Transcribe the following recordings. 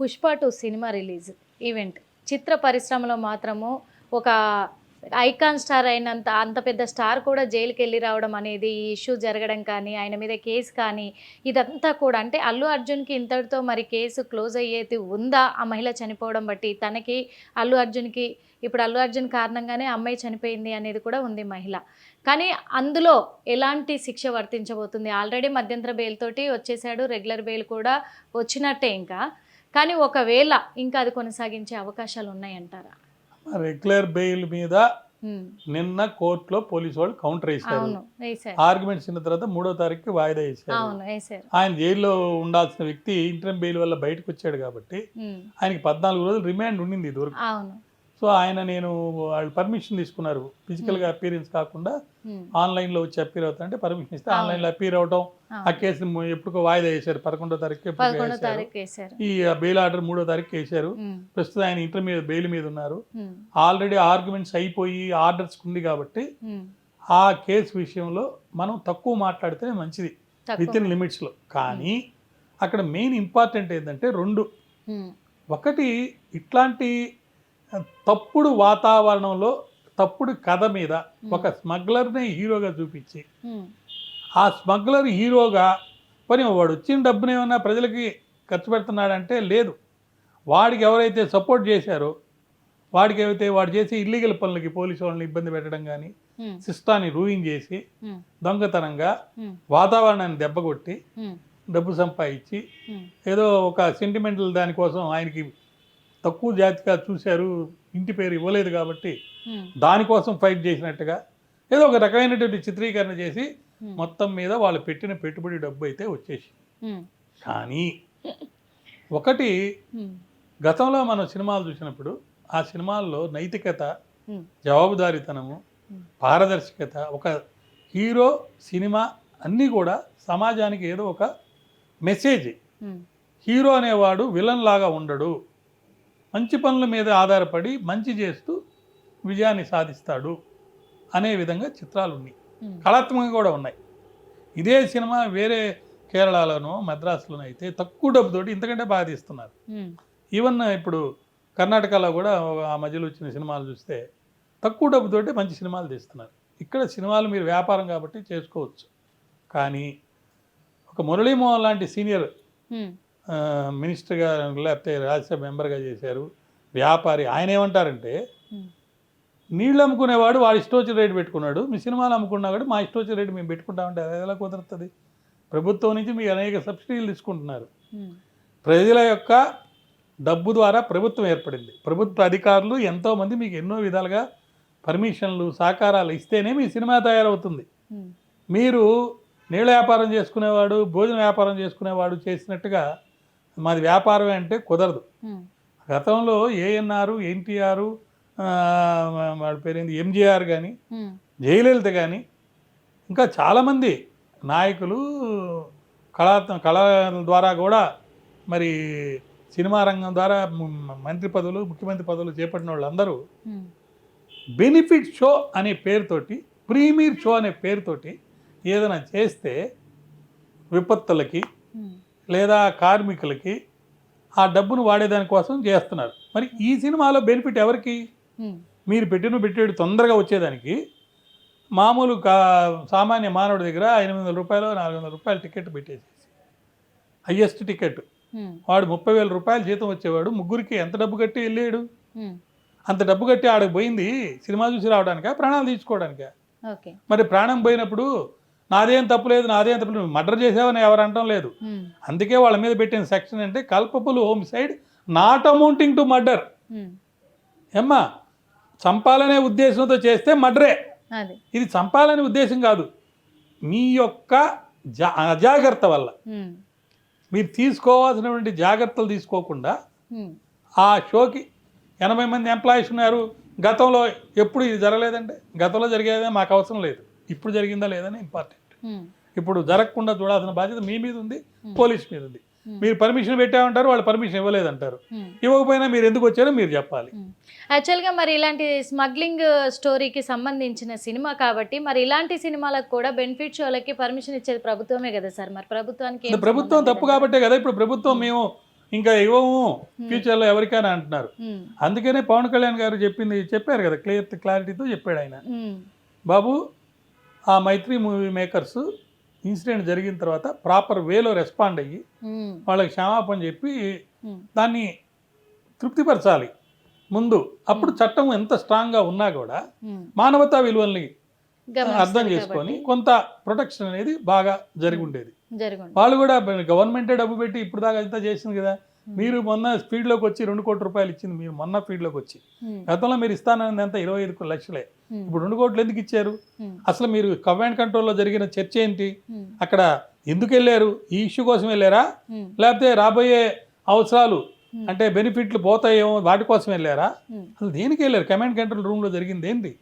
Pushpa two cinema release event. చిత్ర పరిశ్రమలో మాత్రము ఒక ఐకాన్ స్టార్ అయినంత అంత పెద్ద స్టార్ కూడా జైలుకి వెళ్ళి రావడం అనేది ఈ ఇష్యూ జరగడం కానీ ఆయన మీద కేసు కానీ ఇదంతా కూడా అంటే అల్లు అర్జున్కి ఇంతటితో మరి కేసు క్లోజ్ అయ్యేది ఉందా? ఆ మహిళ చనిపోవడం బట్టి తనకి అల్లు అర్జున్కి ఇప్పుడు అల్లు అర్జున్ కారణంగానే అమ్మాయి చనిపోయింది అనేది కూడా ఉంది మహిళ. కానీ అందులో ఎలాంటి శిక్ష వర్తించబోతుంది? ఆల్రెడీ మధ్యంతర బెయిల్ తోటి వచ్చేసాడు రెగ్యులర్ బెయిల్ కూడా వచ్చినట్టే ఇంకా. కానీ ఒకవేళ ఇంకా అది కొనసాగించే అవకాశాలు ఉన్నాయంటారా? రెగ్యులర్ బెయిల్ మీద నిన్న కోర్టులో పోలీసు వాళ్ళు కౌంటర్ వేశారు. వేశారు. ఆర్గ్యుమెంట్స్ ఇన్న తర్వాత మూడో తారీఖుకి వాయిదా వేశారు. వేశారు. ఆయన జైల్లో ఉండాల్సిన వ్యక్తి ఇంటర్మ్ బెయిల్ వల్ల బయటకు వచ్చాడు కాబట్టి ఆయనకి పద్నాలుగు రోజులు రిమాండ్ ఉండింది అవును. సో ఆయన నేను వాళ్ళు పర్మిషన్ తీసుకున్నారు. ఫిజికల్గా అపీరెన్స్ కాకుండా ఆన్లైన్లో వచ్చి అపీర్ అవుతారంటే పర్మిషన్ ఇస్తే. ఆన్లైన్లో అపీర్ అవటం ఆ. కేసు ఎప్పుడుకో వాయిదా వేశారు. పదకొండో తారీఖు ఈ బెయిల్ ఆర్డర్ మూడో తారీఖు వేశారు. ఉమ్, ప్రస్తుతం ఆయన ఇంటర్ మీద బెయిల్ మీద ఉన్నారు. ఆల్రెడీ ఆర్గ్యుమెంట్స్ అయిపోయి ఆర్డర్స్ ఉంది కాబట్టి ఆ కేసు విషయంలో మనం తక్కువ మాట్లాడితేనే మంచిది. విత్ ఇన్ లిమిట్స్లో కానీ అక్కడ మెయిన్ ఇంపార్టెంట్ ఏంటంటే రెండు. ఒకటి ఇట్లాంటి తప్పుడు వాతావరణంలో తప్పుడు కథ మీద ఒక స్మగ్లర్ని హీరోగా చూపించి ఆ స్మగ్లర్ హీరోగా పని వాడు వచ్చిన డబ్బుని ఏమన్నా ప్రజలకి ఖర్చు పెడుతున్నాడంటే లేదు. వాడికి ఎవరైతే సపోర్ట్ చేశారో వాడికి ఏవైతే వాడు చేసే ఇల్లీగల్ పనులకి పోలీసు వాళ్ళని ఇబ్బంది పెట్టడం కానీ సిస్టాన్ని రూయింగ్ చేసి దొంగతనంగా వాతావరణాన్ని దెబ్బకొట్టి డబ్బు సంపాదించి ఏదో ఒక సెంటిమెంటల్ దానికోసం ఆయనకి తక్కువ జాతిగా చూశారు ఇంటి పేరు ఇవ్వలేదు కాబట్టి దానికోసం ఫైట్ చేసినట్టుగా ఏదో ఒక రకమైనటువంటి చిత్రీకరణ చేసి మొత్తం మీద వాళ్ళు పెట్టిన పెట్టుబడి డబ్బు అయితే వచ్చేసి కానీ ఒకటి గతంలో మనం సినిమాలు చూసినప్పుడు ఆ సినిమాల్లో నైతికత జవాబుదారీతనము. పారదర్శకత ఒక హీరో సినిమా అన్నీ కూడా సమాజానికి ఏదో ఒక మెసేజ్. హీరో అనేవాడు విలన్ లాగా ఉండడు. మంచి పనుల మీద ఆధారపడి మంచి చేస్తూ విజయాన్ని సాధిస్తాడు అనే విధంగా చిత్రాలు ఉన్నాయి. కళాత్మకంగా కూడా ఉన్నాయి. ఇదే సినిమా వేరే కేరళలోనో మద్రాసులోనో అయితే తక్కువ డబ్బుతోటి ఇంతకంటే బాగా తీస్తున్నారు. ఈవెన్ ఇప్పుడు కర్ణాటకలో కూడా ఆ మధ్యలో వచ్చిన సినిమాలు చూస్తే తక్కువ డబ్బుతోటి మంచి సినిమాలు తీస్తున్నారు. ఇక్కడ సినిమాలు మీరు వ్యాపారం కాబట్టి చేసుకోవచ్చు. కానీ ఒక మురళీమోహన్ లాంటి సీనియర్ మినిస్టర్గా లేకపోతే రాజ్యసభ మెంబర్గా చేశారు వ్యాపారి ఆయన ఏమంటారంటే నీళ్ళు అమ్ముకునేవాడు వాడు ఇష్టం వచ్చిన రేటు పెట్టుకున్నాడు మీ సినిమాలు అమ్ముకున్నా కూడా మా ఇష్టం వచ్చిన రేటు మేము పెట్టుకుంటామంటే అది ఎలా కుదురుతుంది? ప్రభుత్వం నుంచి మీరు అనేక సబ్సిడీలు తీసుకుంటున్నారు. ప్రజల యొక్క డబ్బు ద్వారా ప్రభుత్వం ఏర్పడింది. ప్రభుత్వ అధికారులు ఎంతోమంది మీకు ఎన్నో విధాలుగా పర్మిషన్లు సహకారాలు ఇస్తేనే మీ సినిమా తయారవుతుంది. మీరు నీళ్ళ వ్యాపారం చేసుకునేవాడు భోజన వ్యాపారం చేసుకునేవాడు చేసినట్టుగా మాది వ్యాపారమే అంటే కుదరదు. గతంలో ఏఎన్ఆర్ ఎన్టీఆర్ వాళ్ళ పేరేంది ఎంజీఆర్ కానీ జయలలిత కానీ ఇంకా చాలామంది నాయకులు కళా కళ ద్వారా కూడా మరి సినిమా రంగం ద్వారా మంత్రి పదవులు ముఖ్యమంత్రి పదవులు చేపట్టిన వాళ్ళందరూ బెనిఫిట్ షో అనే పేరుతోటి ప్రీమియర్ షో అనే పేరుతోటి ఏదైనా చేస్తే విపత్తులకి లేదా కార్మికులకి ఆ డబ్బును వాడేదాని కోసం చేస్తున్నారు. మరి ఈ సినిమాలో బెనిఫిట్ ఎవరికి? మీరు పెట్టిన పెట్టేది తొందరగా వచ్చేదానికి మామూలు కా సామాన్య మానవుడి దగ్గర ఎనిమిది వందల రూపాయలు నాలుగు వందల రూపాయలు టికెట్ పెట్టేసేసి. Highest ticket. వాడు ముప్పై వేల రూపాయలు జీతం వచ్చేవాడు ముగ్గురికి ఎంత డబ్బు కట్టి వెళ్ళాడు? అంత డబ్బు కట్టి ఆడకు పోయింది సినిమా చూసి రావడానికా ప్రాణాలు తీసుకోవడానికా? మరి ప్రాణం పోయినప్పుడు నాదేం తప్పులేదు నాదేం తప్పులేదు మర్డర్ చేసావని ఎవరు అనటం లేదు. అందుకే వాళ్ళ మీద పెట్టిన సెక్షన్ అంటే culpable homicide not amounting to murder. ఏమ్మా చంపాలనే ఉద్దేశంతో చేస్తే మర్డరే. ఇది చంపాలనే ఉద్దేశం కాదు. మీ యొక్క అజాగ్రత్త వల్ల. మీరు తీసుకోవాల్సినటువంటి జాగ్రత్తలు తీసుకోకుండా ఆ షోకి ఎనభై మంది ఎంప్లాయీస్ ఉన్నారు. గతంలో ఎప్పుడు ఇది జరగలేదంటే గతంలో జరిగేదే మాకు అవసరం లేదు. ఇప్పుడు జరిగిందా లేదని ఇంపార్టెంట్. ఇప్పుడు జరగకుండా చూడాల్సిన బాధ్యత మీ మీద ఉంది పోలీస్ మీద ఉంది. మీరు పర్మిషన్ పెట్టామంటారు వాళ్ళు పర్మిషన్ ఇవ్వలేదంటారు. ఇవ్వకపోయినా మీరు ఎందుకు వచ్చారో మీరు చెప్పాలి. యాక్చువల్గా మరి ఇలాంటి స్మగ్లింగ్ స్టోరీకి సంబంధించిన సినిమా కాబట్టి మరి ఇలాంటి సినిమాలకు కూడా బెనిఫిట్ షోలకి పర్మిషన్ ఇచ్చేది ప్రభుత్వమే కదా సార్? మరి ప్రభుత్వానికి ప్రభుత్వం తప్పు? కాబట్టే కదా ఇప్పుడు ప్రభుత్వం మేము ఇంకా ఇవ్వము ఫ్యూచర్లో ఎవరికైనా అంటున్నారు. అందుకనే పవన్ కళ్యాణ్ గారు చెప్పింది చెప్పారు కదా క్లియర్ క్లారిటీతో చెప్పాడు ఆయన. బాబు ఆ మైత్రి మూవీ మేకర్స్ ఇన్సిడెంట్ జరిగిన తర్వాత ప్రాపర్ వేలో రెస్పాండ్ అయ్యి వాళ్ళకి క్షమాపణ చెప్పి దాన్ని తృప్తిపరచాలి ముందు. అప్పుడు చట్టం ఎంత స్ట్రాంగ్గా ఉన్నా కూడా. మానవతా విలువల్ని అర్థం చేసుకొని కొంత ప్రొటెక్షన్ అనేది బాగా జరిగి ఉండేది. వాళ్ళు కూడా గవర్నమెంటే డబ్బు పెట్టి ఇప్పుడు దాకా అంతా చేసింది కదా. మీరు మొన్న స్పీడ్లోకి వచ్చి రెండు కోట్ల రూపాయలు ఇచ్చింది మీరు మొన్న ఫీల్డ్లోకి వచ్చి. గతంలో మీరు ఇస్తానన్నది ఎంత ఇరవై ఐదు లక్షలే. ఇప్పుడు రెండు కోట్లు ఎందుకు ఇచ్చారు? అసలు మీరు కమాండ్ కంట్రోల్లో జరిగిన చర్చ ఏంటి? అక్కడ ఎందుకు వెళ్ళారు? ఈ ఇష్యూ కోసం వెళ్ళారా? లేకపోతే రాబోయే అవసరాలు. అంటే బెనిఫిట్లు పోతాయేమో వాటి కోసం వెళ్ళారా. అసలు దేనికి వెళ్ళారు? కమాండ్ కంట్రోల్ రూమ్లో జరిగింది ఏంటి?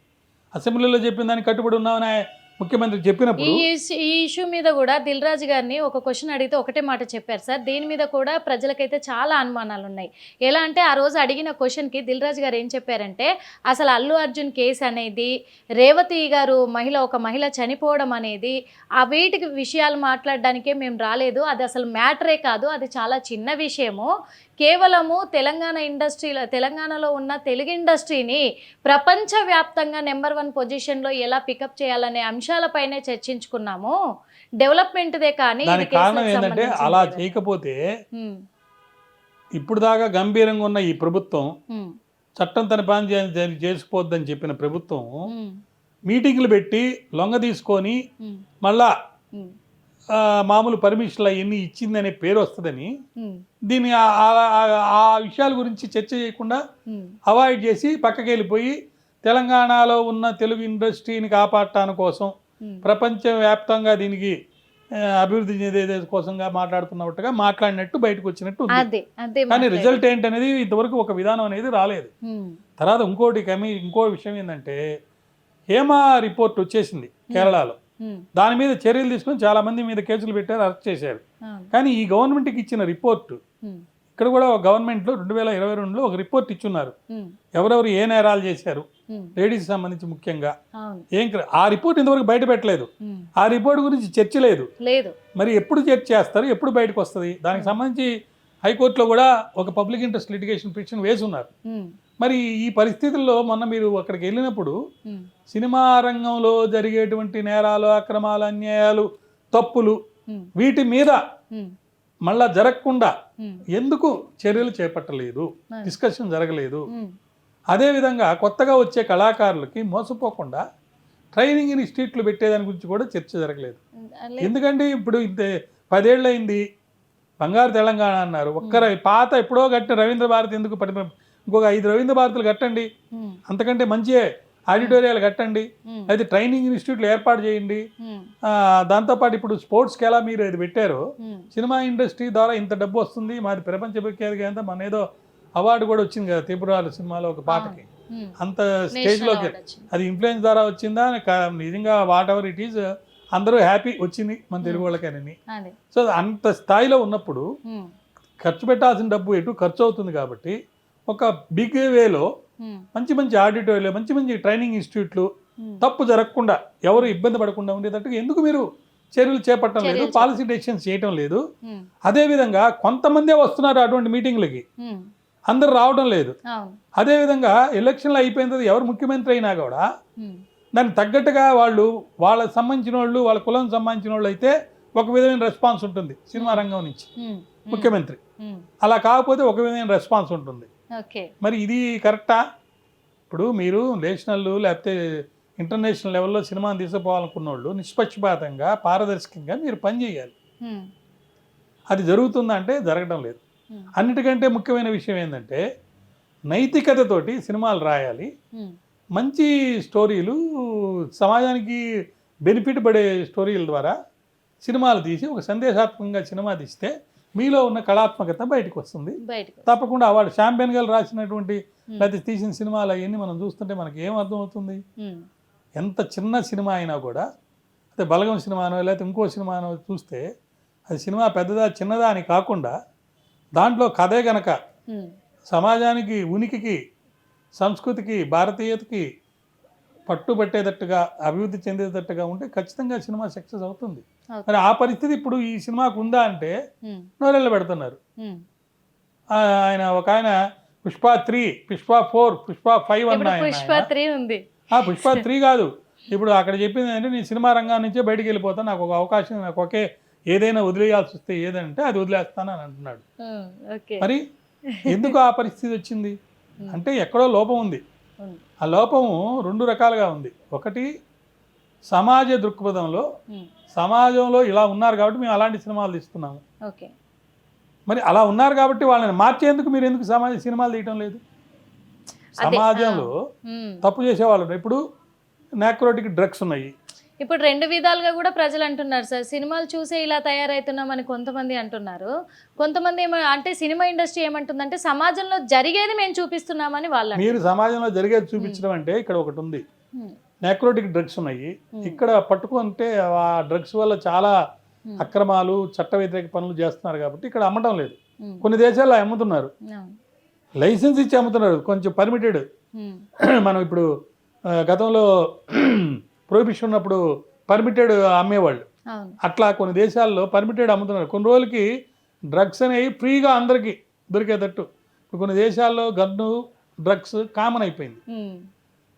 అసెంబ్లీలో చెప్పిన దానికి కట్టుబడి ఉన్నామని ముఖ్యమంత్రి ఈ చెప్పినప్పుడు ఇష్యూ- ఈ ఇష్యూ మీద కూడా దిల్ రాజు గారిని ఒక క్వశ్చన్ అడిగితే ఒకటే మాట చెప్పారు. సార్ దీని మీద కూడా ప్రజలకైతే చాలా అనుమానాలు ఉన్నాయి ఎలా అంటే ఆ రోజు అడిగిన క్వశ్చన్కి దిల్ రాజు గారు ఏం చెప్పారంటే అసలు అల్లు అర్జున్ కేసు అనేది రేవతి గారు మహిళ ఒక మహిళ చనిపోవడం అనేది ఆ వీటికి విషయాలు మాట్లాడడానికే మేము రాలేదు. అది అసలు మ్యాటరే కాదు అది చాలా చిన్న విషయము. కేవలము తెలంగాణ ఇండస్ట్రీలో తెలంగాణలో ఉన్న తెలుగు ఇండస్ట్రీని ప్రపంచవ్యాప్తంగా నెంబర్ వన్ పొజిషన్లో ఎలా పికప్ చేయాలనే అంశాలపైనే చర్చించుకున్నాము. డెవలప్మెంట్దే కానీ దానికి కారణం ఏంటంటే అలా. చేయకపోతే ఇప్పుడు దాకా గంభీరంగా ఉన్న ఈ ప్రభుత్వం చట్టం తన పని చే- చే- చేసుకోవద్దని చెప్పిన ప్రభుత్వం మీటింగ్లు పెట్టి లొంగ తీసుకొని మళ్ళా మామూలు పర్మిషన్లు అవన్నీ ఇచ్చిందనే పేరు వస్తుందని దీన్ని ఆ- విషయాల గురించి చర్చ చేయకుండా అవాయిడ్ చేసి పక్కకి వెళ్ళిపోయి తెలంగాణలో ఉన్న తెలుగు ఇండస్ట్రీని కాపాడటాని కోసం. ప్రపంచవ్యాప్తంగా దీనికి అభివృద్ధి చెందే కోసంగా మాట్లాడుతున్నట్టుగా మాట్లాడినట్టు బయటకు వచ్చినట్టు కానీ. రిజల్ట్ ఏంటనేది ఇంతవరకు ఒక విధానం అనేది రాలేదు. తర్వాత ఇంకోటి కమి ఇంకో విషయం ఏంటంటే హేమా రిపోర్ట్ వచ్చేసింది కేరళలో. దాని మీద చర్యలు తీసుకొని చాలా మంది మీద కేసులు పెట్టారు అరెస్ట్ చేశారు. కానీ ఈ గవర్నమెంట్కి ఇచ్చిన రిపోర్ట్ ఇక్కడ కూడా ఒక గవర్నమెంట్లో రెండు వేల ఇరవై రెండులో ఒక రిపోర్ట్ ఇచ్చున్నారు. ఎవరెవరు ఏ నేరాలు చేశారు ఉమ్, లేడీస్కి సంబంధించి ముఖ్యంగా. ఏం ఆ రిపోర్ట్ ఇంతవరకు బయట పెట్టలేదు. ఉమ్, ఆ రిపోర్ట్ గురించి చర్చ లేదు. లేదు. మరి ఎప్పుడు చర్చ చేస్తారు? ఎప్పుడు బయటకు వస్తుంది? దానికి సంబంధించి హైకోర్టులో కూడా ఒక పబ్లిక్ ఇంట్రెస్ట్ లిటిగేషన్ పిటిషన్ వేసి ఉన్నారు మరి ఈ పరిస్థితుల్లో మొన్న మీరు అక్కడికి వెళ్ళినప్పుడు సినిమా రంగంలో జరిగేటువంటి నేరాలు అక్రమాలు అన్యాయాలు తప్పులు వీటి మీద మళ్ళా జరగకుండా ఎందుకు చర్యలు చేపట్టలేదు. డిస్కషన్ జరగలేదు. అదేవిధంగా కొత్తగా వచ్చే కళాకారులకి మోసపోకుండా ట్రైనింగ్ ఇన్స్టిట్యూట్లు పెట్టేదాని గురించి కూడా చర్చ జరగలేదు. లేదు. ఎందుకంటే ఇప్పుడు ఇంత పదేళ్ళు అయింది బంగారు తెలంగాణ అన్నారు. ఒక్కర పాత ఎప్పుడో కట్టిన రవీంద్ర భారతి ఎందుకు పడి ఇంకొక ఐదు రవీంద్ర భారతులు కట్టండి. అంతకంటే మంచి ఆడిటోరియాలు కట్టండి. అయితే ట్రైనింగ్ ఇన్స్టిట్యూట్లు ఏర్పాటు చేయండి. దాంతోపాటు ఇప్పుడు స్పోర్ట్స్కి ఎలా మీరు అది పెట్టారో సినిమా ఇండస్ట్రీ ద్వారా ఇంత డబ్బు వస్తుంది. మాది ప్రపంచ ప్రఖ్యాతి అంతా మన ఏదో అవార్డు కూడా వచ్చింది కదా త్రిపురాలు సినిమాలో ఒక పాటకి. అంత స్టేజ్లోకి. అది ఇన్ఫ్లుయెన్స్ ద్వారా వచ్చిందా? నిజంగా వాట్ ఎవర్ ఇట్ ఈజ్ అందరూ హ్యాపీ వచ్చింది మన తెలుగు వాళ్ళకని సో అంత స్థాయిలో ఉన్నప్పుడు ఖర్చు పెట్టాల్సిన డబ్బు ఎటు ఖర్చు అవుతుంది కాబట్టి ఒక బిగ్ వేలో మంచి మంచి ఆడిటోరియాలు మంచి మంచి ట్రైనింగ్ ఇన్స్టిట్యూట్లు తప్పు జరగకుండా ఎవరు ఇబ్బంది పడకుండా ఉండేటట్టుగా ఎందుకు మీరు చర్యలు చేపట్టడం లేదు? పాలసీ డెసిషన్స్ చేయటం లేదు. అదేవిధంగా కొంతమందే వస్తున్నారు అటువంటి మీటింగ్లకి అందరు రావడం లేదు. అదేవిధంగా ఎలక్షన్లు అయిపోయిన తర్వాత ఎవరు ముఖ్యమంత్రి అయినా కూడా దానికి తగ్గట్టుగా వాళ్ళు వాళ్ళకి సంబంధించిన వాళ్ళు వాళ్ళ కులం సంబంధించిన వాళ్ళు అయితే ఒక విధమైన రెస్పాన్స్ ఉంటుంది సినిమా రంగం నుంచి. ముఖ్యమంత్రి. అలా కాకపోతే ఒక విధమైన రెస్పాన్స్ ఉంటుంది. మరి ఇది కరెక్టా? ఇప్పుడు మీరు నేషనల్ లేకపోతే ఇంటర్నేషనల్ లెవెల్లో సినిమాని తీసుకుపోవాలనుకున్న వాళ్ళు నిష్పక్షపాతంగా పారదర్శకంగా మీరు పని చేయాలి. ఉమ్, అది జరుగుతుందా అంటే జరగడం లేదు. అన్నిటికంటే ముఖ్యమైన విషయం ఏంటంటే నైతికతతోటి సినిమాలు రాయాలి. మంచి స్టోరీలు సమాజానికి బెనిఫిట్ పడే స్టోరీల ద్వారా సినిమాలు తీసి ఒక సందేశాత్మకంగా సినిమా తీస్తే మీలో ఉన్న కళాత్మకత బయటకు వస్తుంది. తప్పకుండా వాడు షాంపియన్ గారు రాసినటువంటి లేకపోతే తీసిన సినిమాలు అవన్నీ మనం చూస్తుంటే మనకి ఏం అర్థం అవుతుంది? ఉమ్, ఎంత చిన్న సినిమా అయినా కూడా అదే బలగం సినిమానో లేకపోతే ఇంకో సినిమానో చూస్తే అది సినిమా పెద్దదా చిన్నదా అని కాకుండా దాంట్లో కథే గనక సమాజానికి ఉనికికి సంస్కృతికి భారతీయతకి పట్టుబట్టేటట్టుగా అభివృద్ధి చెందేటట్టుగా ఉంటే ఖచ్చితంగా సినిమా సక్సెస్ అవుతుంది. మరి ఆ పరిస్థితి ఇప్పుడు ఈ సినిమాకు ఉందా అంటే నోరెళ్ళ పెడుతున్నారు. ఆయన ఒక ఆయన Pushpa three Pushpa four Pushpa five అన్న పుష్ప. త్రీ ఉంది. ఆ, పుష్ప త్రీ కాదు. ఇప్పుడు అక్కడ చెప్పింది ఏంటంటే నేను సినిమా రంగం నుంచే బయటికి వెళ్ళిపోతాను నాకు ఒక అవకాశం నాకు ఒకే ఏదైనా వదిలేయాల్సి వస్తే ఏదంటే అది వదిలేస్తాను అని అంటున్నాడు. మరి ఎందుకు ఆ పరిస్థితి వచ్చింది? అంటే ఎక్కడో లోపం ఉంది. ఆ లోపము రెండు రకాలుగా ఉంది. ఒకటి సమాజ దృక్పథంలో సమాజంలో ఇలా ఉన్నారు కాబట్టి మేము అలాంటి సినిమాలు తీస్తున్నాము. మరి అలా ఉన్నారు కాబట్టి వాళ్ళని మార్చేందుకు మీరు ఎందుకు సమాజ సినిమాలు తీయటం లేదు? సమాజంలో. తప్పు చేసేవాళ్ళు. ఇప్పుడు నాక్రోటిక్ డ్రగ్స్ ఉన్నాయి. ఇప్పుడు రెండు విధాలుగా కూడా ప్రజలు అంటున్నారు సార్. సినిమాలు చూసే ఇలా తయారవుతున్నామని కొంతమంది అంటున్నారు. కొంతమంది ఏమో అంటే సినిమా ఇండస్ట్రీ ఏమంటుందంటే సమాజంలో జరిగేది మేము చూపిస్తున్నామని వాళ్ళు. మీరు సమాజంలో జరిగేది చూపించడం అంటే ఇక్కడ ఒకటి ఉంది. నాక్రోటిక్ డ్రగ్స్ ఉన్నాయి. ఇక్కడ పట్టుకుంటే ఆ డ్రగ్స్ వల్ల చాలా. అక్రమాలు చట్ట వ్యతిరేక పనులు చేస్తున్నారు కాబట్టి ఇక్కడ అమ్మటం లేదు. కొన్ని దేశాల్లో అమ్ముతున్నారు. లైసెన్స్ ఇచ్చి అమ్ముతున్నారు. కొంచెం పర్మిటెడ్ మనం ఇప్పుడు గతంలో ప్రొహిబిషన్ ఉన్నప్పుడు పర్మిటెడ్ అమ్మేవాళ్ళు. అట్లా కొన్ని దేశాల్లో పర్మిటెడ్ అమ్ముతున్నారు. కొన్ని రోజులకి డ్రగ్స్ అనేవి ఫ్రీగా అందరికీ దొరికేటట్టు. ఇప్పుడు కొన్ని దేశాల్లో గన్ను డ్రగ్స్ కామన్ అయిపోయింది.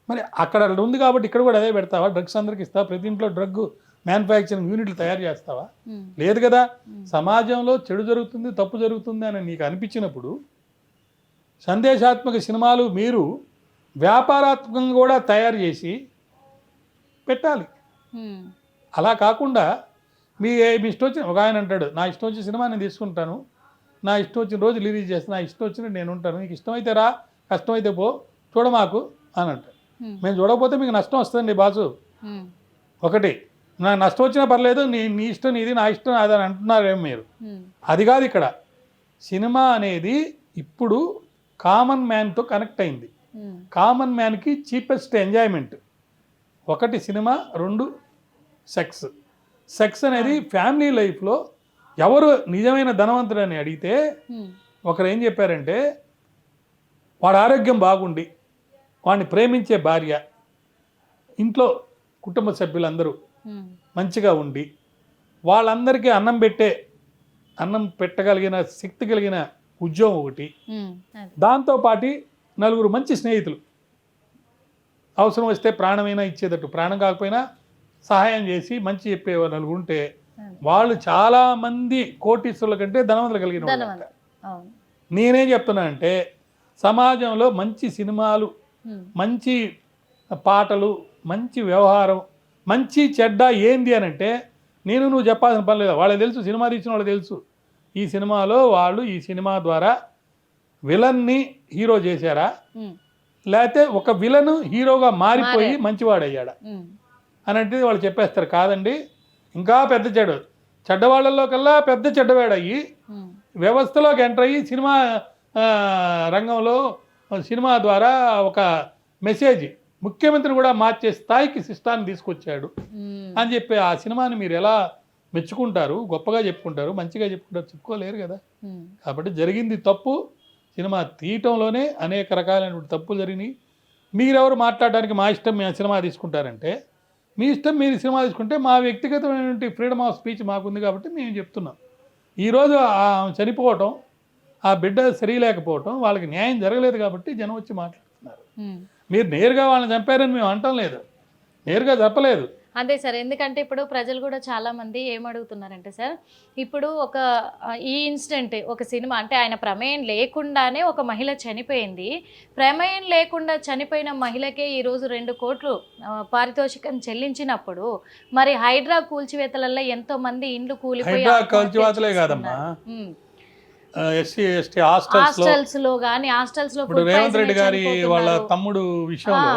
మరి అక్కడ ఉంది కాబట్టి ఇక్కడ కూడా అదే పెడతావా? డ్రగ్స్ అందరికి ఇస్తావా? ప్రతి ఇంట్లో డ్రగ్ మ్యానుఫ్యాక్చరింగ్ యూనిట్లు తయారు చేస్తావా? లేదు కదా. సమాజంలో చెడు జరుగుతుంది తప్పు జరుగుతుంది అని నీకు అనిపించినప్పుడు సందేశాత్మక సినిమాలు మీరు వ్యాపారాత్మకంగా కూడా తయారు చేసి పెట్టాలి. అలా కాకుండా మీ మీ ఇష్టం వచ్చిన ఒక ఆయన అంటాడు నా ఇష్టం వచ్చిన సినిమా నేను తీసుకుంటాను. నా ఇష్టం వచ్చిన రోజు రిలీజ్ చేస్తాను నా ఇష్టం వచ్చిన నేను ఉంటాను. నీకు ఇష్టమైతే రా కష్టమైతే పో చూడమాకు అని అంటాడు. మేము చూడకపోతే మీకు నష్టం వస్తుంది బాసు. ఒకటి నా నష్టం వచ్చినా పర్లేదు నీ నీ ఇష్టం నీది నా ఇష్టం అది అని అంటున్నారేమో మీరు. అది కాదు ఇక్కడ. సినిమా అనేది ఇప్పుడు కామన్ మ్యాన్తో కనెక్ట్ అయింది. కామన్ మ్యాన్కి చీపెస్ట్ ఎంజాయ్మెంట్. ఒకటి సినిమా రెండు సెక్స్. సెక్స్ అనేది ఫ్యామిలీ లైఫ్లో ఎవరు నిజమైన ధనవంతుడు అని అడిగితే ఒకరు ఏం చెప్పారంటే వాడి ఆరోగ్యం బాగుండి వాడిని ప్రేమించే భార్య ఇంట్లో కుటుంబ సభ్యులందరూ మంచిగా ఉండి వాళ్ళందరికీ అన్నం పెట్టే అన్నం పెట్టగలిగిన శక్తి కలిగిన ఉద్యోగం ఒకటి. దాంతోపాటి నలుగురు మంచి స్నేహితులు అవసరం వస్తే ప్రాణమైనా ఇచ్చేటట్టు ప్రాణం కాకపోయినా సహాయం చేసి మంచి చెప్పే నలుగురు ఉంటే. వాళ్ళు చాలా మంది కోటీశ్వరుల కంటే ధనవంతులు కలిగిన వాళ్ళు. నేనేం చెప్తున్నా అంటే సమాజంలో మంచి సినిమాలు మంచి పాటలు మంచి వ్యవహారం మంచి చెడ్డ ఏంది అని అంటే నేను నువ్వు చెప్పాల్సిన పని లేదు. వాళ్ళకి తెలుసు సినిమా తీసిన వాళ్ళకి తెలుసు. ఈ సినిమాలో వాళ్ళు ఈ సినిమా ద్వారా విలన్ని హీరో చేశారా? లేకపోతే ఒక విలన్ హీరోగా మారిపోయి. మంచివాడయ్యాడా? అని అంటే వాళ్ళు చెప్పేస్తారు కాదండి ఇంకా పెద్ద చెడు. చెడ్డవాళ్ళల్లో కల్లా పెద్ద చెడ్డవాడయ్యి వ్యవస్థలోకి ఎంటర్ అయ్యి సినిమా రంగంలో సినిమా ద్వారా ఒక మెసేజ్ ముఖ్యమంత్రిని కూడా మార్చే స్థాయికి సిస్టాన్ని తీసుకొచ్చాడు. అని చెప్పి ఆ సినిమాని మీరు ఎలా మెచ్చుకుంటారు? గొప్పగా చెప్పుకుంటారు? మంచిగా చెప్పుకుంటారు? చెప్పుకోలేరు కదా? కాబట్టి జరిగింది తప్పు. సినిమా తీయటంలోనే అనేక రకాలైనటువంటి తప్పులు జరిగినాయి. మీరెవరు మాట్లాడడానికి మా ఇష్టం మేము సినిమా తీసుకుంటారంటే మీ ఇష్టం మీరు సినిమా తీసుకుంటే మా వ్యక్తిగతమైనటువంటి ఫ్రీడమ్ ఆఫ్ స్పీచ్ మాకుంది కాబట్టి మేము చెప్తున్నాం. ఈరోజు చనిపోవటం ఆ బిడ్డ సరిలేకపోవటం వాళ్ళకి న్యాయం జరగలేదు కాబట్టి జనం వచ్చి మాట్లాడుతున్నారు. మీరు నేరుగా వాళ్ళని చంపారని మేము అంటం లేదు. నేరుగా చెప్పలేదు. అదే సార్ ఎందుకంటే ఇప్పుడు ప్రజలు కూడా చాలా మంది ఏమడుగుతున్నారంటే సార్ ఇప్పుడు ఒక ఈ ఇన్సిడెంట్ ఒక సినిమా అంటే ఆయన ప్రమేయం లేకుండానే ఒక మహిళ చనిపోయింది ప్రమేయం లేకుండా చనిపోయిన మహిళకే ఈరోజు రెండు కోట్లు పారితోషికం చెల్లించినప్పుడు మరి హైడ్రా కూల్చివేతలలో ఎంతో మంది ఇండ్లు కూలిపోయి కూల్చివేతలే కాదమ్మా. ఎస్సీ ఎస్టీ హాస్టల్స్లో గానీ హాస్టల్స్లో రేవంత్ రెడ్డి గారి వాళ్ళ. తమ్ముడు విషయంలో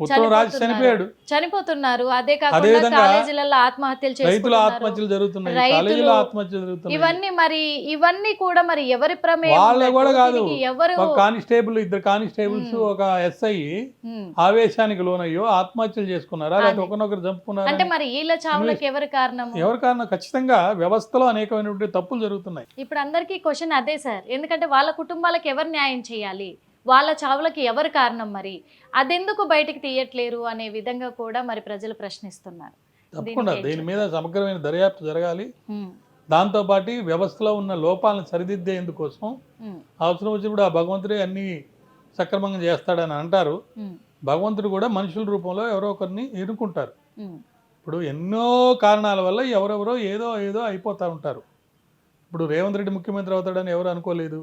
చనిపోతున్నారు. చనిపోయాడు చనిపోతున్నారు అదే కాకుండా కాలేజీలలో ఆత్మహత్యలు రైతుల ఆత్మహత్యలు జరుగుతున్నాయి కాలేజీలో ఆత్మహత్యలు జరుగుతున్నాయి ఇవన్నీ మరి ఇవన్నీ కూడా మరి ఎవరి ప్రమేయం వాళ్ళ? కూడా కాదు. ఎవరు కానిస్టేబుల్ ఇద్దరు కానిస్టేబుల్స్. ఒక ఎస్ఐ. ఆవేశానికి లోనయ్యో ఆత్మహత్యలు చేసుకున్నారా. లేకపోతే ఒకరినొకరు చంపుకున్నారా అంటే మరి వీళ్ళ చావులకు ఎవరు కారణం ఎవరి కారణం ఖచ్చితంగా వ్యవస్థలో అనేకమైనటువంటి తప్పులు జరుగుతున్నాయి ఇప్పుడు అందరికీ క్వశ్చన్ అదే సార్ ఎందుకంటే వాళ్ళ కుటుంబాలకు ఎవరు న్యాయం చేయాలి వాళ్ళ చావులకి ఎవరు కారణం మరి? అదెందుకు బయటికి తీయట్లేరు అనే విధంగా కూడా మరి ప్రజలు ప్రశ్నిస్తున్నారు. తప్పకుండా. దీని మీద సమగ్రమైన దర్యాప్తు జరగాలి. దాంతోపాటు వ్యవస్థలో ఉన్న లోపాలను సరిదిద్దేందుకోసం అవసరం వచ్చినప్పుడు ఆ భగవంతుడే అన్నీ సక్రమంగా చేస్తాడని అంటారు. భగవంతుడు కూడా మనుషుల రూపంలో ఎవరో ఒకరిని ఎన్నుకుంటారు. ఇప్పుడు ఎన్నో కారణాల వల్ల ఎవరెవరో ఏదో ఏదో అయిపోతూ ఉంటారు. ఇప్పుడు రేవంత్ రెడ్డి ముఖ్యమంత్రి అవుతాడని ఎవరు అనుకోలేదు.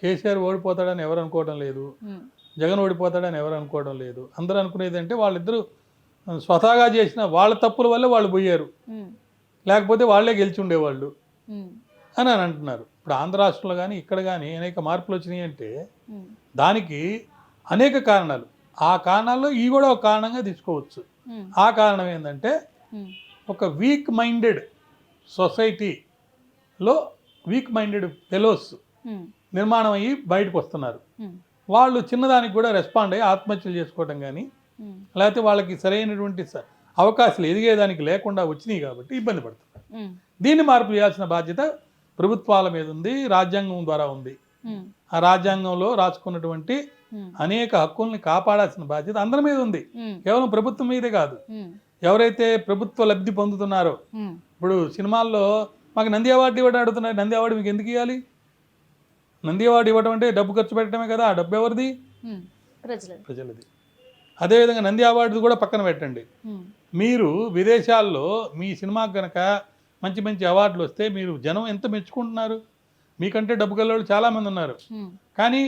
కేసీఆర్ ఓడిపోతాడని ఎవరు అనుకోవడం లేదు. జగన్ ఓడిపోతాడని ఎవరు అనుకోవడం లేదు. అందరూ అనుకునేది అంటే వాళ్ళిద్దరూ స్వతహాగా చేసిన వాళ్ళ తప్పుల వల్ల వాళ్ళు పోయారు. లేకపోతే వాళ్ళే గెలిచి ఉండేవాళ్ళు అని అని అంటున్నారు. ఇప్పుడు ఆంధ్ర రాష్ట్రంలో కానీ ఇక్కడ కానీ అనేక మార్పులు వచ్చినాయి అంటే దానికి అనేక కారణాలు. ఆ కారణాల్లో ఈ కూడా ఒక కారణంగా తీసుకోవచ్చు. ఆ కారణం ఏంటంటే ఒక వీక్ మైండెడ్ సొసైటీలో వీక్ మైండెడ్ ఫెలోస్ నిర్మాణం అయ్యి బయటకు వస్తున్నారు. వాళ్ళు చిన్నదానికి కూడా రెస్పాండ్ అయ్యి ఆత్మహత్యలు చేసుకోవడం కానీ లేకపోతే వాళ్ళకి సరైనటువంటి అవకాశాలు ఎదిగేదానికి లేకుండా వచ్చినాయి కాబట్టి ఇబ్బంది పడుతున్నారు. దీన్ని మార్పు చేయాల్సిన బాధ్యత ప్రభుత్వాల మీద ఉంది రాజ్యాంగం ద్వారా ఉంది. ఆ రాజ్యాంగంలో రాసుకున్నటువంటి అనేక హక్కుల్ని కాపాడాల్సిన బాధ్యత అందరి మీద ఉంది. కేవలం ప్రభుత్వం మీదే కాదు. ఎవరైతే ప్రభుత్వ లబ్ధి పొందుతున్నారో ఇప్పుడు సినిమాల్లో మాకు నంది అవార్డు ఇవ్వడం అడుగుతున్నారు. నంది అవార్డు మీకు ఎందుకు ఇవ్వాలి? నంది అవార్డు ఇవ్వడం అంటే డబ్బు ఖర్చు పెట్టడమే కదా ఆ డబ్బు ఎవరిది? ప్రజలది. అదేవిధంగా నంది అవార్డు కూడా పక్కన పెట్టండి. మీరు విదేశాల్లో మీ సినిమాకి కనుక మంచి మంచి అవార్డులు వస్తే మీరు జనం ఎంత మెచ్చుకుంటున్నారు? మీకంటే డబ్బు గల్లోళ్ళు చాలామంది ఉన్నారు. కానీ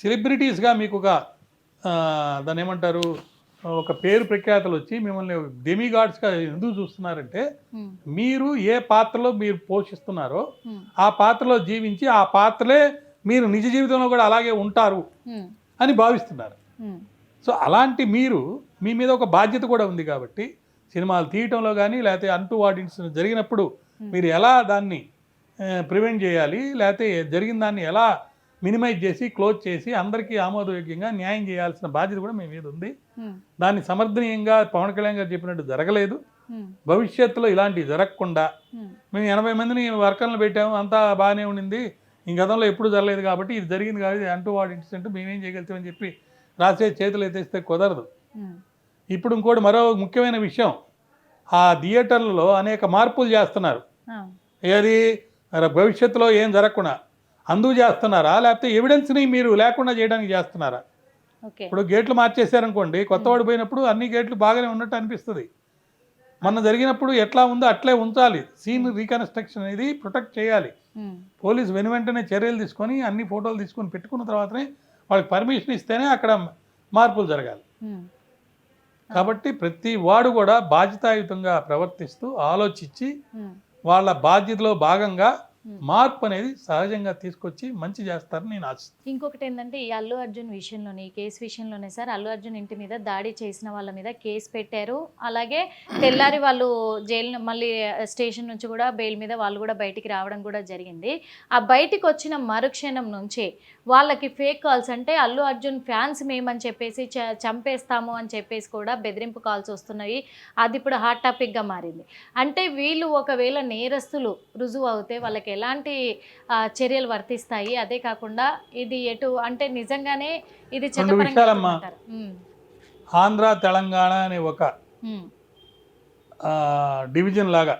సెలబ్రిటీస్గా మీకు ఒక దాన్ని ఏమంటారు? ఒక పేరు ప్రఖ్యాతలు వచ్చి మిమ్మల్ని డెమిగాడ్స్గా ఎందుకు చూస్తున్నారంటే మీరు ఏ పాత్రలో మీరు పోషిస్తున్నారో ఆ పాత్రలో జీవించి ఆ పాత్రలే మీరు నిజ జీవితంలో కూడా అలాగే ఉంటారు అని భావిస్తున్నారు. సో అలాంటి మీరు మీ మీద ఒక బాధ్యత కూడా ఉంది కాబట్టి సినిమాలు తీయటంలో కానీ లేకపోతే అంటూ వాడిన్స్ జరిగినప్పుడు మీరు ఎలా దాన్ని ప్రివెంట్ చేయాలి లేకపోతే జరిగిన దాన్ని ఎలా మినిమైజ్ చేసి క్లోజ్ చేసి అందరికీ ఆమోదయోగ్యంగా న్యాయం చేయాల్సిన బాధ్యత కూడా మీ మీద ఉంది. దాన్ని సమర్థనీయంగా పవన్ కళ్యాణ్ గారు చెప్పినట్టు జరగలేదు. భవిష్యత్తులో ఇలాంటివి జరగకుండా మేము ఎనభై మందిని వర్కర్లు పెట్టాము అంతా బాగానే ఉండింది. ఈ గతంలో ఎప్పుడు జరగలేదు కాబట్టి ఇది జరిగింది కాబట్టి అంటూ వాడి ఇన్సిడెంట్ మేమేం చేయగలుగుతామని చెప్పి రాసే చేతులు ఎత్తేస్తే కుదరదు. ఇప్పుడు ఇంకోటి మరో ముఖ్యమైన విషయం. ఆ థియేటర్లలో అనేక మార్పులు చేస్తున్నారు. ఏది? భవిష్యత్తులో ఏం జరగకుండా. అందుకు చేస్తున్నారా? లేకపోతే ఎవిడెన్స్ని మీరు లేకుండా చేయడానికి చేస్తున్నారా? ఇప్పుడు గేట్లు మార్చేశారనుకోండి కొత్తవాడు పోయినప్పుడు అన్ని గేట్లు బాగానే ఉన్నట్టు అనిపిస్తుంది. మొన్న జరిగినప్పుడు ఎట్లా ఉందో అట్లే ఉంచాలి. సీన్ రీకన్స్ట్రక్షన్ అనేది ప్రొటెక్ట్ చేయాలి. పోలీస్ వెను వెంటనే చర్యలు తీసుకొని అన్ని ఫోటోలు తీసుకొని పెట్టుకున్న తర్వాతనే వాళ్ళకి పర్మిషన్ ఇస్తేనే అక్కడ మార్పులు జరగాలి కాబట్టి ప్రతి వాడు కూడా బాధ్యతాయుతంగా ప్రవర్తిస్తూ ఆలోచించి వాళ్ళ బాధ్యతలో భాగంగా. మార్పు అనేది సహజంగా తీసుకొచ్చి మంచి చేస్తారని నేను ఆశిస్తాను ఇంకొకటి ఏంటంటే ఈ అల్లు అర్జున్ విషయంలోనే ఈ కేసు విషయంలోనే సార్ అల్లు అర్జున్ ఇంటి మీద దాడి చేసిన వాళ్ళ మీద కేసు పెట్టారు. అలాగే తెల్లారి వాళ్ళు జైలు మళ్ళీ స్టేషన్ నుంచి కూడా బెయిల్ మీద వాళ్ళు కూడా బయటికి రావడం కూడా జరిగింది. ఆ బయటికి వచ్చిన మరుక్షణం నుంచి వాళ్ళకి ఫేక్ కాల్స్ అంటే అల్లు అర్జున్ ఫ్యాన్స్ మేమని చెప్పేసి చ- చంపేస్తాము అని చెప్పేసి కూడా బెదిరింపు కాల్స్ వస్తున్నాయి. అది ఇప్పుడు హాట్ టాపిక్గా మారింది. అంటే వీళ్ళు ఒకవేళ నేరస్తులు రుజువు అవుతే వాళ్ళకి ఎలాంటి చర్యలు వర్తిస్తాయి? అదే కాకుండా ఇది ఎటు అంటే నిజంగానే ఇది విషయాలమ్మా. ఆంధ్ర తెలంగాణ అనే ఒక డివిజన్ లాగా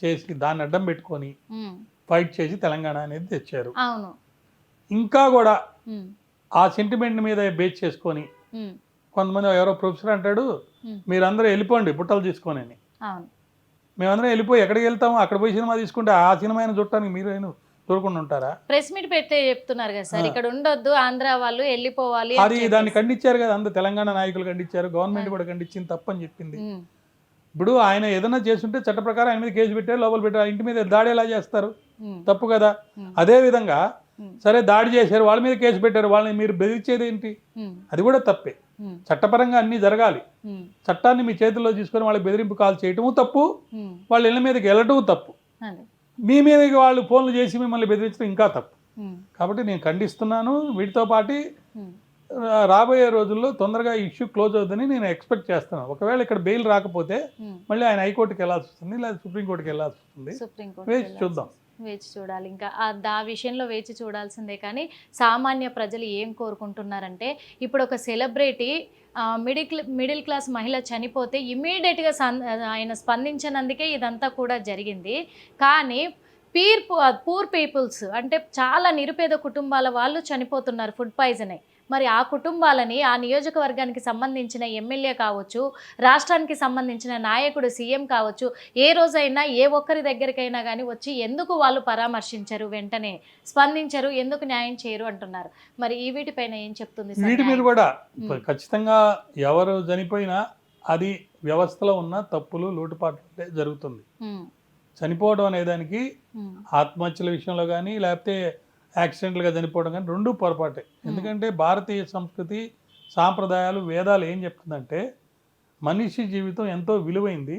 చేసి దాన్ని అడ్డం పెట్టుకొని ఫైట్ చేసి తెలంగాణ అనేది తెచ్చారు. అవును. ఇంకా కూడా ఆ సెంటిమెంట్ మీద బేస్ చేసుకొని కొంతమంది ఎవరో ప్రొఫెసర్ అంటాడు. మీరందరూ వెళ్ళిపోండి బుట్టలు తీసుకొని అని అవును. మేమందరం వెళ్ళిపోయి ఎక్కడికి వెళ్తాము అక్కడ పోయి సినిమా తీసుకుంటే ఆ సినిమా అయినా చుట్టానికి మీరు అయినా దొరకకుండా ఉంటారా? ప్రెస్ మీట్ పెడితే చెప్తున్నారు కదా సార్. ఇక్కడ ఉండొద్దు ఆంధ్ర వాళ్ళు వెళ్ళిపోవాలి అది దాన్ని. ఖండించారు కదా అందరు తెలంగాణ నాయకులు ఖండించారు గవర్నమెంట్ కూడా ఖండించింది తప్పని చెప్పింది. ఇప్పుడు ఆయన ఏదైనా చేస్తుంటే చట్ట ప్రకారం ఆయన మీద కేసు పెట్టారు లోపల పెట్టారు ఇంటి మీద దాడి ఎలా చేస్తారు తప్పు కదా. అదే విధంగా సరే దాడి చేశారు వాళ్ళ మీద కేసు పెట్టారు వాళ్ళని మీరు బెదిరించేది ఏంటి? అది కూడా తప్పే. చట్టపరంగా అన్నీ జరగాలి. చట్టాన్ని మీ చేతుల్లో తీసుకొని వాళ్ళకి బెదిరింపు కాల్ చేయటము తప్పు. వాళ్ళ ఇళ్ళ మీదకి వెళ్ళటము తప్పు. మీ మీదకి వాళ్ళు ఫోన్లు చేసి మిమ్మల్ని బెదిరించడం ఇంకా తప్పు. కాబట్టి నేను ఖండిస్తున్నాను వీటితో పాటు రాబోయే రోజుల్లో తొందరగా ఇష్యూ క్లోజ్ అవుతుందని నేను ఎక్స్పెక్ట్ చేస్తున్నాను. ఒకవేళ ఇక్కడ బెయిల్ రాకపోతే. మళ్ళీ ఆయన హైకోర్టుకి వెళ్ళాల్సి వస్తుంది లేదా సుప్రీంకోర్టుకి వెళ్ళాల్సి వస్తుంది. వేచి చూద్దాం. వేచి చూడాలి. ఇంకా ఆ దా విషయంలో వేచి చూడాల్సిందే. కానీ సామాన్య ప్రజలు ఏం కోరుకుంటున్నారంటే ఇప్పుడు ఒక సెలబ్రిటీ మిడిల్ మిడిల్ క్లాస్ మహిళ చనిపోతే ఇమీడియట్గా ఆయన స్పందించినందుకే ఇదంతా కూడా జరిగింది. కానీ పీర్ పూర్ పీపుల్స్ అంటే చాలా నిరుపేద కుటుంబాల వాళ్ళు చనిపోతున్నారు ఫుడ్ పాయిజన్. అయి మరి ఆ కుటుంబాలని ఆ నియోజకవర్గానికి సంబంధించిన ఎమ్మెల్యే కావచ్చు రాష్ట్రానికి సంబంధించిన నాయకుడు సీఎం కావచ్చు ఏ రోజైనా ఏ ఒక్కరి దగ్గరికైనా కానీ వచ్చి ఎందుకు వాళ్ళు పరామర్శించరు వెంటనే స్పందించరు ఎందుకు న్యాయం చేయరు అంటున్నారు మరి ఈ వీటిపైన ఏం చెప్తుంది వీటి మీద? కూడా. ఖచ్చితంగా ఎవరు చనిపోయినా అది వ్యవస్థలో ఉన్న తప్పులు లోటుపాట్లు జరుగుతుంది చనిపోవడం అనే దానికి ఉమ్, ఆత్మహత్యల విషయంలో కానీ లేకపోతే యాక్సిడెంట్లుగా చనిపోవడం కానీ రెండు పొరపాటే. ఎందుకంటే భారతీయ సంస్కృతి సాంప్రదాయాలు వేదాలు ఏం చెప్తుందంటే మనిషి జీవితం ఎంతో విలువైంది.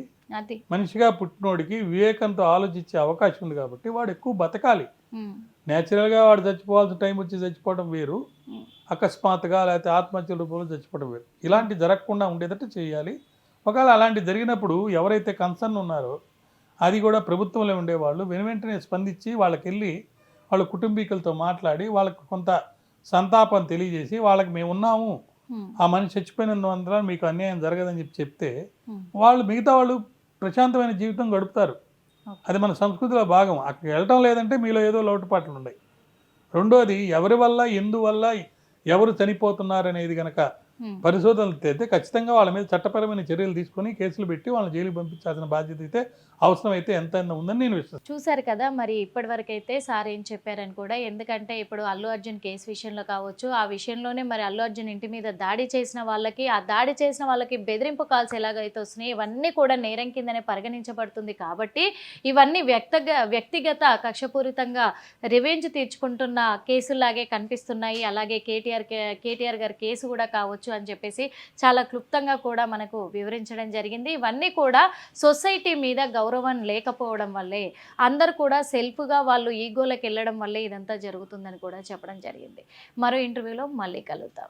మనిషిగా పుట్టినోడికి వివేకంతో ఆలోచించే అవకాశం ఉంది కాబట్టి వాడు ఎక్కువ బతకాలి. ఉమ్, నేచురల్గా వాడు చచ్చిపోవాల్సిన టైం వచ్చి చచ్చిపోవడం వేరు. అకస్మాత్తుగా లేకపోతే ఆత్మహత్య రూపంలో చచ్చిపోవడం వేరు. ఇలాంటి జరగకుండా ఉండేటట్టు చేయాలి. ఒకవేళ అలాంటి జరిగినప్పుడు ఎవరైతే కన్సర్న్ ఉన్నారో అది కూడా ప్రభుత్వంలో ఉండేవాళ్ళు వెను వెంటనే స్పందించి వాళ్ళకి వెళ్ళి వాళ్ళ కుటుంబీకులతో మాట్లాడి వాళ్ళకి కొంత సంతాపం తెలియజేసి వాళ్ళకి మేము ఉన్నాము ఆ మనిషి చచ్చిపోయినందువల్ల మీకు అన్యాయం జరగదని చెప్పి చెప్తే. వాళ్ళు మిగతా వాళ్ళు ప్రశాంతమైన జీవితం గడుపుతారు. అది మన సంస్కృతిలో భాగం అక్కడికి వెళ్ళటం లేదంటే మీలో ఏదో లోటుపాట్లు ఉన్నాయి రెండోది ఎవరి వల్ల ఎందువల్ల ఎవరు చనిపోతున్నారు అనేది గనక ఉమ్. పరిశోధనలు అయితే ఖచ్చితంగా వాళ్ళ మీద చట్టపరమైన చర్యలు తీసుకొని కేసులు పెట్టి వాళ్ళని జైలుకి పంపించాల్సిన బాధ్యత అయితే అవసరమైతే ఎంత ఉందని నేను విశ్వసిస్తాను. చూసారు కదా మరి ఇప్పటివరకు అయితే సార్ ఏం చెప్పారని కూడా ఎందుకంటే ఇప్పుడు అల్లు అర్జున్ కేసు విషయంలో కావచ్చు ఆ విషయంలోనే మరి అల్లు అర్జున్ ఇంటి మీద దాడి చేసిన వాళ్ళకి ఆ దాడి చేసిన వాళ్ళకి బెదిరింపు కాల్స్ ఎలాగైతే వస్తున్నాయి ఇవన్నీ కూడా నేరం కిందనే పరిగణించబడుతుంది కాబట్టి ఇవన్నీ వ్యక్తిగ వ్యక్తిగత కక్షపూరితంగా రివెంజ్ తీర్చుకుంటున్న కేసులాగే కనిపిస్తున్నాయి. అలాగే కేటీఆర్ కేటీఆర్ గారి కేసు కూడా కావచ్చు అని చెప్పేసి చాలా క్లుప్తంగా కూడా మనకు వివరించడం జరిగింది. ఇవన్నీ కూడా సొసైటీ మీద గౌరవం లేకపోవడం వల్లే అందరు కూడా సెల్ఫ్గా వాళ్ళు ఈగోలకు వెళ్ళడం వల్లే ఇదంతా జరుగుతుందని కూడా చెప్పడం జరిగింది. మరో ఇంటర్వ్యూలో మళ్ళీ కలుద్దాం.